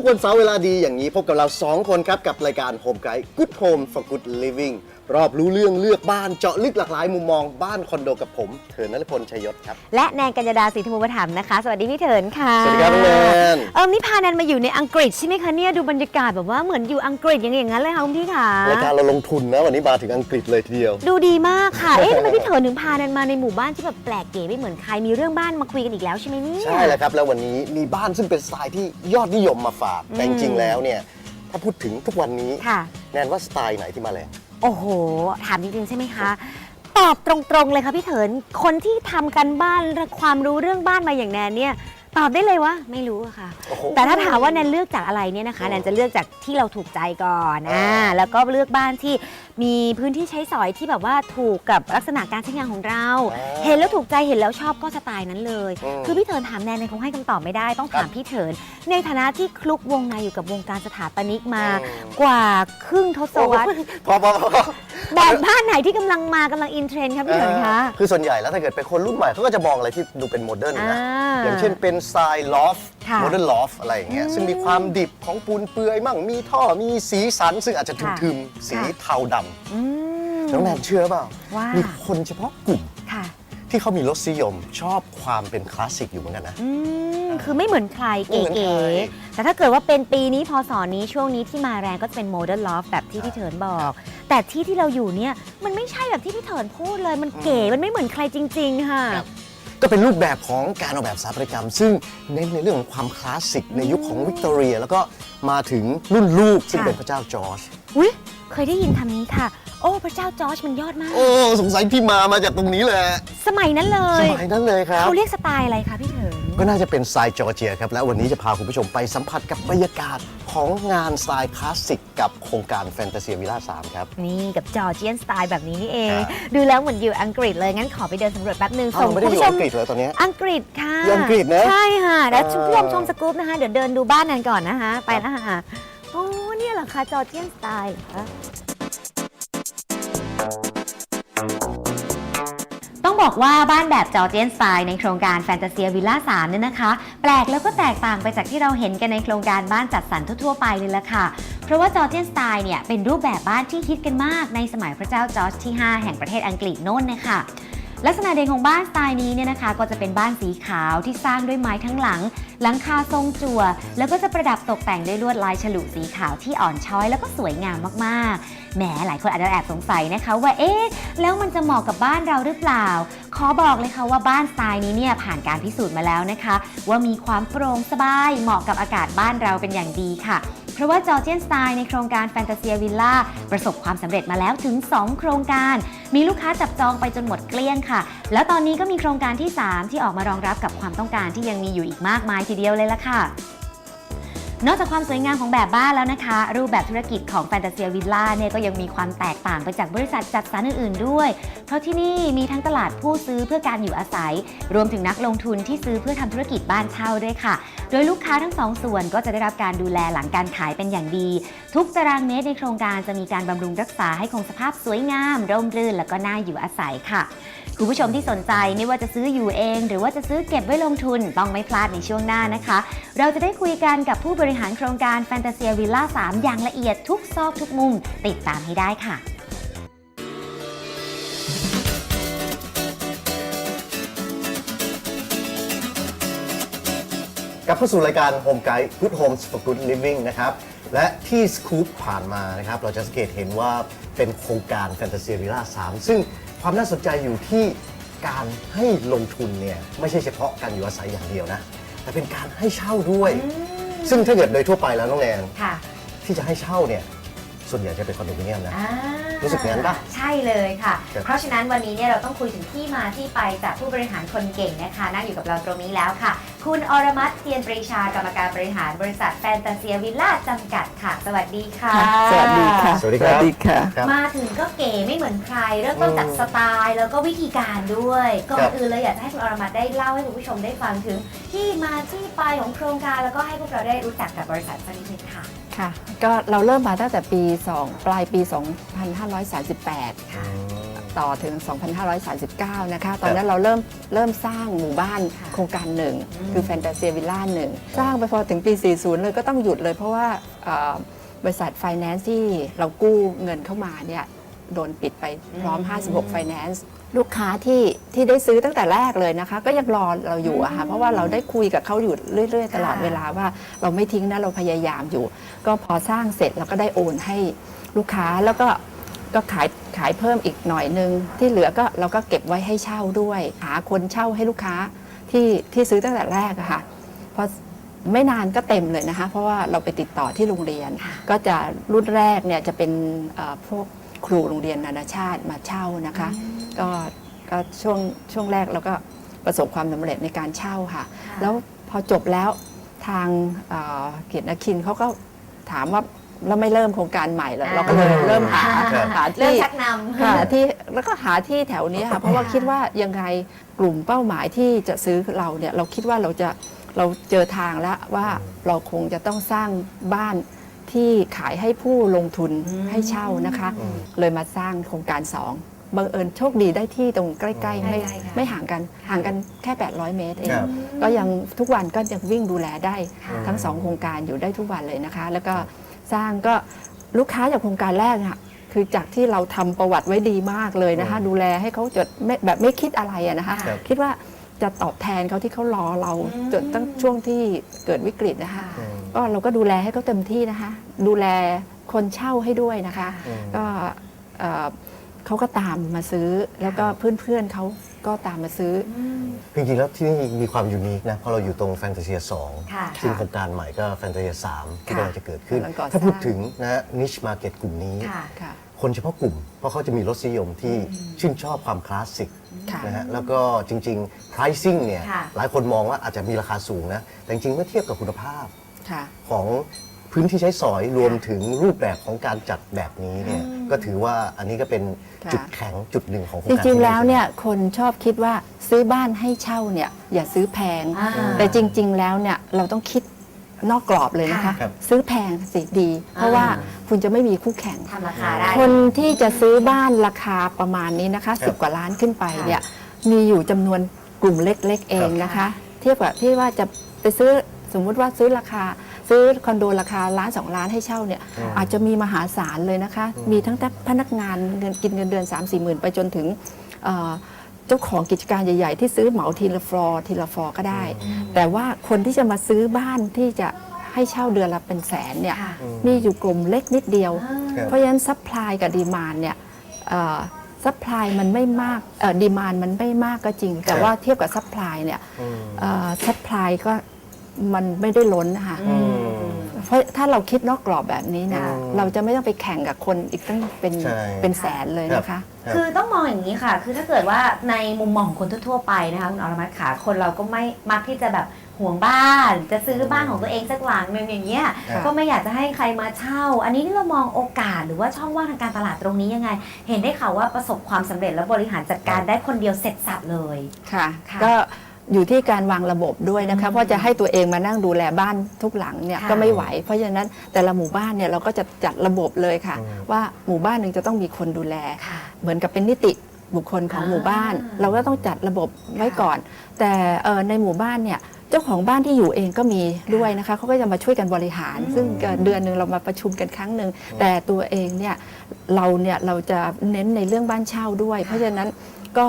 กวันเสาร์เวลาดีอย่างนี้พบกับเรา 2 คนครับ กับรายการ Home Guide Good Home for Good Living รอบรู้เรื่องเลือกบ้านเจาะลึกหลากหลายมุมมองบ้านคอนโดกับผม เถินนรพลชัยยศครับ และแนนกัญญาดาศรีธรรมปถัมภ์นะคะ สวัสดีพี่เถินค่ะสวัสดีครับน้องแนน เอิมนี่พาแนนมาอยู่ในอังกฤษใช่ไหมคะเนี่ยดูบรรยากาศแบบว่าเหมือนอยู่อังกฤษอย่างอย่างนั้นเลยค่ะคุณพี่ค่ะรายการเราลงทุนนะวันนี้มาถึงอังกฤษเลยทีเดียว ดูดีมากค่ะ เอ๊ะทำไมพี่เถินถึงพาแนนมาในหมู่บ้านที่แบบแปลกเก๋ไม่เหมือนใครมีเรื่องบ้านมาคุยกันอีกแล้วใช่ไหมเนี่ยใช่แล้วครับแล้ววันนี้มีบ้านซึ่งเป็นสไตล์ที่ยอดนิยมมาฝากแต่จริงๆแล้วเนี่ยถ้าพูดถึงทุกวันนี้ ค่ะ แนนว่าสไตล์ไหนที่มาแรง โอ้โห ถามจริงๆใช่ไหมคะ ตอบตรงๆเลยค่ะพี่เถิน คนที่ทำกันบ้านและความรู้เรื่องบ้านมาอย่างแนนเนี่ย ตอบได้เลยว่าไม่รู้อะค่ะ โอ้โห แต่ถ้าถามว่าแนนเลือกจากอะไรเนี่ยนะคะโอ้แนนจะเลือกจากที่เราถูกใจก่อนอ่าอ่าแล้วก็เลือกบ้านที่มีพื้นที่ใช้สอยที่แบบว่าถูกกับลักษณะการใช้งานของเรา อ่าเห็นแล้วถูกใจเห็นแล้วชอบก็สไตล์นั้นเลย อืมคือพี่เถินถามแนนแนนคงให้คำตอบไม่ได้ต้องถามพี่เถิน ในฐานะที่คลุกวงในอยู่กับวงการสถาปนิกมา อืม กว่าครึ่งทศวรรษ พอพอพอ แบบบ้านไหนที่กำลังมากำลังอินเทรนด์ครับพี่เถินคะคือส่วนใหญ่แล้วถ้าเกิดเป็นคนรุ่นใหม่เขาก็จะมองอะไรที่ดูเป็นโมเดิร์นนะ อ่าอย่างเช่นเป็นสไตล์ลอฟค่ะโมเดิร์นลอฟอะไรอย่างเงี้ยอืมซึ่งมีความดิบของปูนเปลือยมั่งมีท่อมีสีสัน ซึ่งอาจจะค่ะทึมๆสีค่ะ เทาดอืมำน้องแนนเชื่อเปล่า ว่า มีคนเฉพาะกลุ่มค่ะ ที่เขามีรสนิยมชอบความเป็นคลาสสิกอยู่เหมือนกันนะ อืม คือไม่เหมือนใครไม่เหมือนเก๋ใครๆแต่ถ้าเกิดว่าเป็นปีนี้พศนี้ช่วงนี้ที่มาแรงก็จะเป็นโมเดิร์นลอฟแบบที่พี่เถินบอก แต่ที่ที่เราอยู่เนี่ยมันไม่ใช่แบบที่พี่เถินพูดเลย มันเก๋มันไม่เหมือนใครจริง ๆ ค่ะ ครับ ก็เป็นรูปแบบของการออกแบบสถาปัตยกรรม ซึ่งเน้นในเรื่องของความคลาสสิกในยุคของวิกตอเรีย แล้วก็มาถึงรุ่นลูกซึ่งค่ะ เป็นพระเจ้าจอร์จอุ้ยเคยได้ยินคำนี้ค่ะ โอ้พระเจ้าจอร์จมันยอดมาก โอ้สงสัยพี่มามาจากตรงนี้แหละสมัยนั้นเลสยมัยนั้นเลยครับ เขาเรียกสไตล์อะไรคะพี่เถิน ก็น่าจะเป็นสไตล์จอร์เจียครับ และวันนี้จะพาคุณผู้ชมไปสัมผัสกับบรรยากาศของงานสไตล์คลาสสิกกับโครงการแฟนตาเซียวิลล่า3ครับ นี่กับจอร์เจียนสไตล์แบบนี้นี่เองครับดูแล้วเหมือนอยู่อังกฤษเลยงั้นขอไปเดินสำรวจแป๊บนึงอ้าวเราไม่ได้อยู่อังกฤษเลยตอนเนี้ยอังกฤษค่ะอยู่อังกฤษนะใช่ค่ะแล้วอ่าคุณผู้ชมชมสกู๊ปนะคะเดี๋ยวเดินดูบ้านนั้นก่อนนะคะไปนะคะโอ้เนี่ยเหรอคะจอร์เจียนสไตล์เหรอ ต้องบอกว่าบ้านแบบจอร์เจียนสไตล์ในโครงการแฟนตาเซียวิลล่า3เนี่ยนะคะ แปลกแล้วก็แตกต่างไปจากที่เราเห็นกันในโครงการบ้านจัดสรรทั่วๆไปเลยละค่ะ เพราะว่าจอร์เจียนสไตล์เนี่ยเป็นรูปแบบบ้านที่ฮิตกันมากในสมัยพระเจ้าจอร์จที่ 5 แห่งประเทศอังกฤษโน่นนะคะ ลักษณะเด่นของบ้านสไตล์นี้เนี่ยนะคะ ก็จะเป็นบ้านสีขาวที่สร้างด้วยไม้ทั้งหลัง หลังคาทรงจั่ว แล้วก็จะประดับตกแต่งด้วยลวดลายฉลุสีขาวที่อ่อนช้อย แล้วก็สวยงามมากๆแหมหลายคนอาจจะแอบสงสัยนะคะ ว่าเอ๊ะแล้วมันจะเหมาะกับบ้านเราหรือเปล่า ขอบอกเลยค่ะว่าบ้านสไตล์นี้เนี่ยผ่านการพิสูจน์มาแล้วนะคะ ว่ามีความโปร่งสบายเหมาะกับอากาศบ้านเราเป็นอย่างดีค่ะ เพราะว่าจอร์เจียนสไตล์ในโครงการแฟนตาเซียวิลล่าประสบความสำเร็จมาแล้วถึง 2 โครงการ มีลูกค้าจับจองไปจนหมดเกลี้ยงค่ะ แล้วตอนนี้ก็มีโครงการที่ 3 ที่ออกมารองรับกับความต้องการที่ยังมีอยู่อีกมากมายทีเดียวเลยล่ะค่ะ นอกจากความสวยงามของแบบบ้านแล้วนะคะ รูปแบบธุรกิจของแฟนตาเซียวิลล่าเนี่ยก็ยังมีความแตกต่างไปจากบริษัทจัดสรรอื่นๆด้วย เพราะที่นี่มีทั้งตลาดผู้ซื้อเพื่อการอยู่อาศัย รวมถึงนักลงทุนที่ซื้อเพื่อทำธุรกิจบ้านเช่าด้วยค่ะ โดยลูกค้าทั้งสองส่วนก็จะได้รับการดูแลหลังการขายเป็นอย่างดี ทุกตารางเมตรในโครงการจะมีการบำรุงรักษาให้คงสภาพสวยงาม ร่มรื่น แล้วก็น่าอยู่อาศัยค่ะ คุณผู้ชมที่สนใจไม่ว่าจะซื้ออยู่เอง หรือว่าจะซื้อเก็บไว้ลงทุนต้องไม่พลาดในช่วงหน้านะคะ เราจะได้คุยกันกับผู้บริหารโครงการแฟนตาเซียวิลล่า3อย่างละเอียดทุกซอกทุกมุม ติดตามให้ได้ค่ะกลับเข้าสู่รายการ Home Guide Good Homes for Good Living นะครับ และที่สคูปผ่านมานะครับ เราจะสังเกตเห็นว่าเป็นโครงการแฟนตา i a วิลล่า3ซึ่ง ความน่าสนใจอยู่ที่การให้ลงทุนเนี่ยไม่ใช่เฉพาะการอยู่อาศัยอย่างเดียวนะ แต่เป็นการให้เช่าด้วย ซึ่งถ้าเกิดโดยทั่วไปแล้วน้องแนนค่ะที่จะให้เช่าเนี่ยส่วนใหญ่จะเป็นคอนโดมิเนียมนะ อ่ารู้สึกอย่างนั้นปะใช่เลยค่ะ ครับเพราะฉะนั้นวันนี้เนี่ยเราต้องคุยถึงที่มาที่ไปจากผู้บริหารคนเก่งนะคะ นั่งอยู่กับเราตรงนี้แล้วค่ะ คุณอรมัตเทียนปรีชากรรมการบริหารบริษัทแฟนตาเซียวิลล่าจำกัดค่ะ สวัสดีค่ะสวัสดีค่ะ สวัสดีครับค่ะครับ มาถึงก็เก๋ไม่เหมือนใคร เริ่มต้นจากอืมสไตล์แล้วก็วิธีการด้วย ก่อครันบอื่นเลยอยากจะให้คุณอรมัตได้เล่าให้คุณผู้ชมได้ฟังถึง ที่มาที่ไปของโครงการแล้วก็ให้พวกเราได้รู้จักกับบริษัทสักนิดนึงค่ะ ค่ะ ก็เราเริ่มมาตั้งแต่ปี 2 ปลายปี 2538 ค่ะ ต่อถึง 2539 นะคะ ตอนนั้นเราเริ่มเริ่มสร้างหมู่บ้านค่ะโครงการหนึ่ง คือแฟนตาเซียวิลล่าหนึ่ง สร้างไปพอถึงปี 40 เลยก็ต้องหยุดเลยเพราะว่าเอ่อบริษัทไฟแนนซ์ที่เรากู้เงินเข้ามาเนี่ยโดนปิดไปพร้อม 56 Finance ลูกค้าที่ที่ได้ซื้อตั้งแต่แรกเลยนะคะ ก็ยังรอเราอยู่อะค่ะเพราะว่าเราได้คุยกับเขาอยู่เรื่อย ๆ ตลอดเวลาว่าเราไม่ทิ้งนะเราพยายามอยู่ ก็พอสร้างเสร็จเราก็ได้โอนให้ลูกค้าแล้วก็ ก็ขายขายเพิ่มอีกหน่อยนึง ที่เหลือก็เราก็เก็บไว้ให้เช่าด้วย หาคนเช่าให้ลูกค้าที่ที่ซื้อตั้งแต่แรกอะค่ะพอไม่นานก็เต็มเลยนะคะ เพราะว่าเราไปติดต่อที่โรงเรียนค่ะก็จะรุ่นแรกเนี่ยจะเป็นเอ่อพวกครูโรงเรียนนานาชาติมาเช่านะคะ ก็ก็ช่วงช่วงแรกเราก็ประสบความสำเร็จในการเช่าค่ะค่ะ แล้วพอจบแล้วทางเอ่อเกียรตินคินเขาก็ถามว่า เราไม่เริ่มโครงการใหม่เหรออ่าเราก็เลยเริ่มหาครับหาเริ่มที่ชักนำหาที่แล้วก็หาที่แถวนี้ค่ะเพราะว่าคิดว่ายังไงกลุ่มเป้าหมายที่จะซื้อเราเนี่ยเราคิดว่าเราจะเราเจอทางแล้วว่าเราคงจะต้องสร้างบ้านที่ขายให้ผู้ลงทุนอืมให้เช่านะคะอืมเลยมาสร้างโครงการ2บังเอิญโชคดีได้ที่ตรงใกล้ๆ ไม่ใกล้ๆค่ะไม่ห่างกันห่างกันแค่ 800 เมตรเองครับก็ยังทุกวันก็ยังวิ่งดูแลได้ค่ะทั้งสองโครงการอยู่ได้ทุกวันเลยนะคะ แล้วก็ สร้างก็ลูกค้าจากโครงการแรกอะคือจากที่เราทำประวัติไว้ดีมากเลยนะคะอืมดูแลให้เขาจดไม่แบบไม่คิดอะไรอะนะคะครับคิดว่าจะตอบแทนเขาที่เขารอเราอืมจนตั้งช่วงที่เกิดวิกฤตนะคะอืมก็เราก็ดูแลให้เขาเต็มที่นะคะ ดูแลคนเช่าให้ด้วยนะคะอืมก็เอ่อเขาก็ตามมาซื้อแล้วก็เพื่อนๆเขา ก็ตามมาซื้อ จริงๆแล้วที่นี่มีความยูนิคนะเพราะเราอยู่ตรงแฟนตาเซียค่ะ2ซึ่งโครงการใหม่ก็แฟนตาเซีย3ที่ค่ะกำลังจะเกิดขึ้น กำลังก่อสร้าง ถ้าพูดถึงนะนิชมาเก็ตกลุ่มนี้ ค่ะ ค่ะ คนเฉพาะกลุ่ม เพราะเขาจะมีรสนิยมที่ชื่นชอบความคลาสสิกค่ะ นะฮะแล้วก็จริงๆ pricing เนี่ยค่ะ หลายคนมองว่าอาจจะมีราคาสูงนะ แต่จริงๆเมื่อเทียบกับคุณภาพ ค่ะ ของ พื้นที่ใช้สอยรวมถึงรูปแบบของการจัดแบบนี้เนี่ยก็ถือว่าอันนี้ก็เป็นค่ะจุดแข็งจุดหนึ่งของโครจงการริงที่ๆแล้วเนี่ยคนชอบคิดว่าซื้อบ้านให้เช่าเนี่ยอย่าซื้อแพง อ่าแต่จริง ๆ แล้วเนี่ยเราต้องคิดนอกกรอบเลยนะคะ ครับ ซื้อแพงสิดี เพราะว่าคุณจะไม่มีคู่แข่ง ทำราคาได้ คนที่จะซื้อบ้านราคาประมาณนี้นะคะครับสิบกว่าล้านขึ้นไปค่ะเนี่ยมีอยู่จำนวนกลุ่มเล็กๆเองนะคะ เทียบกับที่ว่าจะไปซื้อสมมุติว่าซื้อราคา ซื้อคอนโดราคาล้านสองล้านให้เช่าเนี่ยอืมอาจจะมีมหาศาลเลยนะคะ มีทั้งแต่พนักงานเงินกินเงินเดือน 3 4มสี่หมื่นไปจนถึงเอ่อเจ้าของกิจการใหญ่ ๆ ที่ซื้อเหมาทีละฟลอร์ทีละฟลอร์ก็ได้ แต่ว่าคนที่จะมาซื้อบ้านที่จะให้เช่าเดือนละเป็นแสนเนี่ยค่ะมีอยู่กลุ่มเล็กนิดเดียวครับเพราะฉะนั้นซัพพลายกับดีมานเนี่ยซัพพลายมันไม่มากดีมานมันไม่มากก็จริง แต่ครับว่าเทียบกับซัพพลายเนี่ยอืมซัพพลายก็ มันไม่ได้ล้นนะคะอืมเพราะถ้าเราคิดนอกกรอบแบบนี้เนี่ยอืมเราจะไม่ต้องไปแข่งกับคนอีกตั้งเป็นใช่ เป็นแสนเลยนะคะรับคือต้องมองอย่างนี้ค่ะ คือถ้าเกิดว่าในมุมมองของคนทั่วๆไปนะคะคุณอรมัตขาคนเราก็ไม่มักที่จะแบบห่วงบ้าน จะซื้อบ้านของตัวเองสักหลังหนึ่งอย่างเงี้ย ครับ ก็ไม่อยากจะให้ใครมาเช่า อันนี้ที่เรามองโอกาสหรือว่าช่องว่างทางการตลาดตรงนี้ยังไง เห็นได้ข่าวว่าประสบความสำเร็จและบริหารจัดการได้คนเดียวเสร็จสับเลย ค่ะค่ะ ก็ อยู่ที่การวางระบบด้วยนะอืคะมเพราะจะให้ตัวเองมานั่งดูแลบ้านทุกหลังเนี่ยค่ะก็ไม่ไหว เพราะฉะนั้นแต่ละหมู่บ้านเนี่ยเราก็จะจัดระบบเลยค่ะอืมว่าหมู่บ้านหนึ่งจะต้องมีคนดูแลค่ะเหมือนกับเป็นนิติบุคคลของอ่าหมู่บ้าน เราก็ต้องจัดระบบไว้ก่อน แต่เอ่อในหมู่บ้านเนี่ยเจ้าของบ้านที่อยู่เองก็มีด้วยนะคะเขาก็จะมาช่วยกันบริหารอืมซึ่งเอ่อเดือนหนึ่งเรามาประชุมกันครั้งหนึ่งแต่ตัวเองเนี่ยเราเนี่ยเราจะเน้นในเรื่องบ้านเช่าด้วย เพราะฉะนั้นก็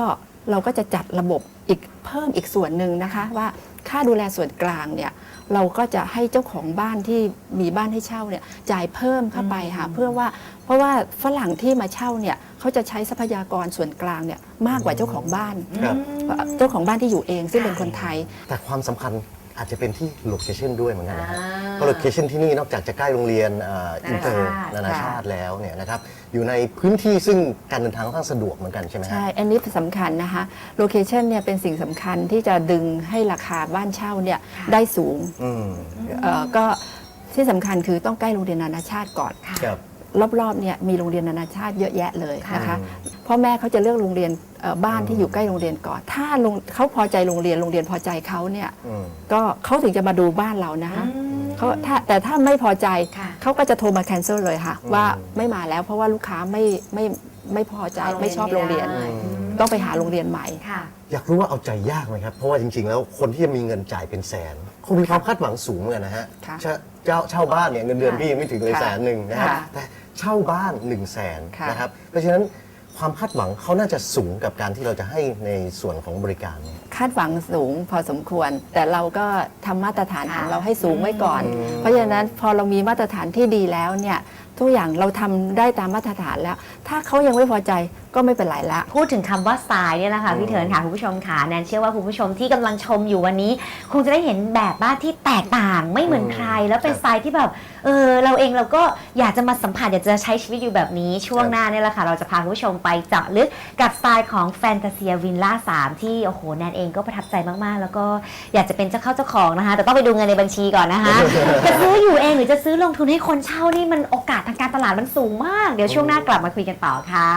เราก็จะจัดระบบอีก เพิ่มอีกส่วนหนึ่งนะคะว่าค่าดูแลส่วนกลางเนี่ยเราก็จะให้เจ้าของบ้านที่มีบ้านให้เช่าเนี่ยจ่ายเพิ่มเข้าไปค่ะเพื่อว่าเพราะว่าฝรั่งที่มาเช่าเนี่ยเขาจะใช้ทรัพยากรส่วนกลางเนี่ยมากกว่าเจ้าของบ้าน ครับ เจ้าของบ้านที่อยู่เองซึ่งเป็นคนไทย แต่ความสำคัญอาจจะเป็นที่โลเคชันด้วยเหมือนกันนะฮะอ่าเพราะโลเคชันที่นี่นอกจากจะใกล้โรงเรียนเอินเตอร์นานาชาตินานาชาติแล้วเนี่ยนะครับ อยู่ในพื้นที่ซึ่งการเดินทางค่อนข้างสะดวกเหมือนกันใช่ไหมฮะ ใช่ อันนี้สำคัญนะคะ โลเคชันเนี่ยเป็นสิ่งสำคัญที่จะดึงให้ราคาบ้านเช่าเนี่ยค่ะได้สูงอืมเอ่อก็ที่สำคัญคือต้องใกล้โรงเรียนนานาชาติก่อน ค่ะ ครับ รอบๆเนี่ยมีโรงเรียนนานาชาติเยอะแยะเลยนะคะค่ะ พ่อแม่เขาจะเลือกโรงเรียนเอ่อบ้านอืมที่อยู่ใกล้โรงเรียนก่อน ถ้าโรงเขาพอใจโรงเรียนโรงเรียนพอใจเขาเนี่ยอืม ก็เขาถึงจะมาดูบ้านเรานะคะ อืม เขาถ้าแต่ถ้าไม่พอใจค่ะเขาก็จะโทรมา cancel เลยค่ะ อืม ว่าไม่มาแล้วเพราะว่าลูกค้าไม่ไม่ไม่พอใจเอาโรงเรียนไม่ชอบโรงเรียน ไม่ได้ ต้องไปหาโรงเรียนใหม่ ค่ะ อยากรู้ว่าเอาใจยากไหมครับ เพราะว่าจริง ๆ แล้วคนที่จะมีเงินจ่ายเป็นแสนคงมีความคาดหวังสูงเหมือนกันนะฮะค่ะเช่าเจ้าเช่าบ้านเนี่ยเงินเดือนค่ะพี่ยังไม่ถึงเลยค่ะแสนหนึ่งนะครับค่ะแต่เช่าบ้าน1นึ่งแสนค่ะ นะครับเพราะฉะนั้น ความคาดหวังเขาน่าจะสูงกับการที่เราจะให้ในส่วนของบริการเนี่ย คาดหวังสูงพอสมควร แต่เราก็ทำมาตรฐานของเราให้สูงไว้ก่อนอืมเพราะฉะนั้นพอเรามีมาตรฐานที่ดีแล้วเนี่ยทุกอย่างเราทำได้ตามมาตรฐานแล้ว ถ้าเขายังไม่พอใจ ก็ไม่เป็นไรละ พูดถึงคำว่าทรายเนี่ยนะคะพี่เถินค่ะคุณผู้ชมค่ะแนนเชื่อว่าคุณผู้ชมที่กำลังชมอยู่วันนี้ คงจะได้เห็นแบบบ้านที่แตกต่างไม่เหมือนใคร แล้วเป็นทรายที่แบบเออเราเองเราก็อยากจะมาสัมผัสอยากจะใช้ชีวิตอยู่แบบนี้ช่วงหน้าเนี่ยแหละค่ะ เราจะพาคุณผู้ชมไปเจาะลึกกับทรายของแฟนตาเซียวินล่า3ที่โอ้โหแนนเองก็ประทับใจมากๆ แล้วก็อยากจะเป็นเจ้าเข้าเจ้าของนะคะ แต่ต้องไปดูเงินในบัญชีก่อนนะคะ จะซื้ออยู่เองหรือจะซื้อลงทุนให้คนเช่านี่มันโอกาสทางการตลาดมันสูงมากเดี๋ยวช่วงหน้ากลับมาคุยกันต่อค่ะ